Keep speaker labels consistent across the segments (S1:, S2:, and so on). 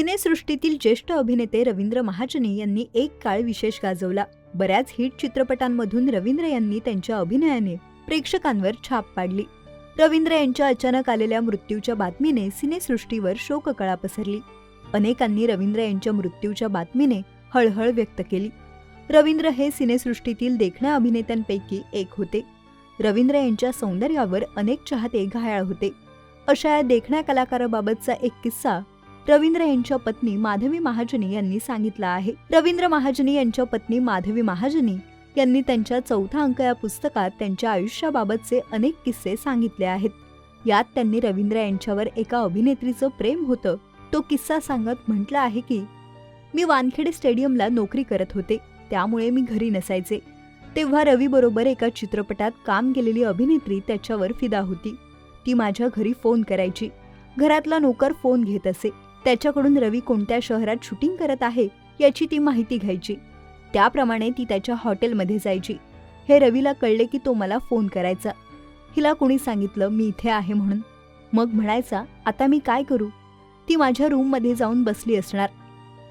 S1: सिनेसृष्टीतील ज्येष्ठ अभिनेते रवींद्र महाजनी यांनी एक काळ विशेष गाजवला. बऱ्याच हिट चित्रपटांमधून रवींद्र यांनी त्यांच्या अभिनयाने प्रेक्षकांवर छाप पाडली. रवींद्र यांच्या अचानक आलेल्या मृत्यूच्या बातमीने सिनेसृष्टीवर शोककळा पसरली. अनेकांनी रवींद्र यांच्या मृत्यूच्या बातमीने हळहळ व्यक्त केली. रवींद्र हे सिनेसृष्टीतील देखण्या अभिनेत्यांपैकी एक होते. रवींद्र यांच्या सौंदर्यावर अनेक चाहते घायाळ होते. अशा या देखण्या कलाकाराबाबतचा एक किस्सा रवींद्र यांच्या पत्नी माधवी महाजनी यांनी सांगितलं आहे. रवींद्र महाजनी यांच्या पत्नी माधवी महाजनी यांनी त्यांच्या चौथा अंक या पुस्तकात त्यांच्या आयुष्याबाबतचे अनेक किस्से सांगितले आहेत. यात त्यांनी रवींद्र यांच्यावर एका अभिनेत्रीचं प्रेम होतं. तो किस्सा सांगत म्हटलं आहे की मी वानखेडे स्टेडियमला नोकरी करत होते. त्यामुळे मी घरी नसायचे. तेव्हा रवीबरोबर एका चित्रपटात काम केलेली अभिनेत्री त्याच्यावर फिदा होती. ती माझ्या घरी फोन करायची. घरातला नोकर फोन घेत असे. त्याच्याकडून रवी कोणत्या शहरात शूटिंग करत आहे याची ती माहिती घ्यायची. त्याप्रमाणे ती त्याच्या हॉटेलमध्ये जायची. हे रवीला कळले की तो मला फोन करायचा. हिला कोणी सांगितलं मी इथे आहे म्हणून. मग म्हणायचा आता मी काय करू? ती माझ्या रूममध्ये जाऊन बसली असणार.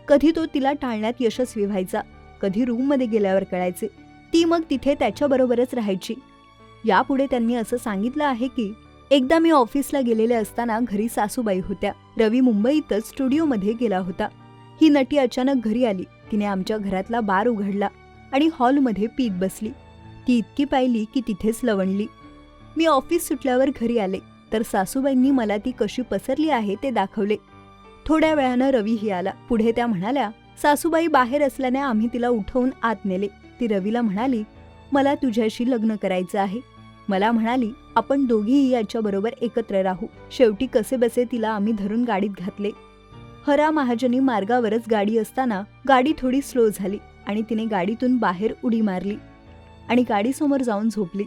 S1: कधी तो तिला टाळण्यात यशस्वी व्हायचा कधी रूममध्ये गेल्यावर कळायचे. ती मग तिथे त्याच्याबरोबरच राहायची. यापुढे त्यांनी असं सांगितलं आहे की एकदा मी ऑफिसला गेलेले असताना घरी सासूबाई होत्या. रवी मुंबईतच स्टुडिओमध्ये गेला होता. ही नटी अचानक घरी आली. तिने आमच्या घरातला बार उघडला आणि हॉलमध्ये पीत बसली. ती इतकी पाहिली की तिथेच लवणली. मी ऑफिस सुटल्यावर घरी आले तर सासूबाईंनी मला ती कशी पसरली आहे ते दाखवले. थोड्या वेळानं रवीही आला. पुढे त्या म्हणाल्या सासूबाई बाहेर असल्याने आम्ही तिला उठवून आत नेले. ती रवीला म्हणाली मला तुझ्याशी लग्न करायचं आहे. मला म्हणाली आपण दोघीही याच्याबरोबर एकत्र राहू. शेवटी कसे बसे तिला आम्ही धरून गाडीत घातले. हरा महाजनी मार्गावरच गाडी असताना गाडी थोडी स्लो झाली आणि तिने गाडीतून बाहेर उडी मारली आणि गाडीसमोर जाऊन झोपली.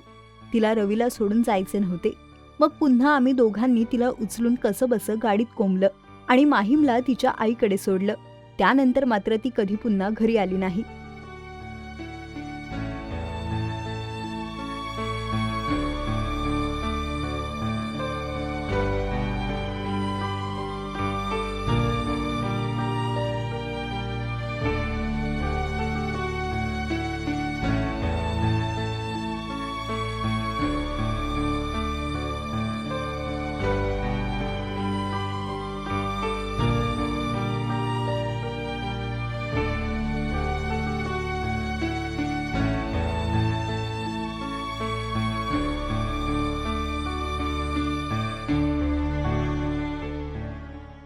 S1: तिला रवीला सोडून जायचे नव्हते. मग पुन्हा आम्ही दोघांनी तिला उचलून कसं बसं गाडीत कोंबलं आणि माहीमला तिच्या आईकडे सोडलं. त्यानंतर मात्र ती कधी पुन्हा घरी आली नाही.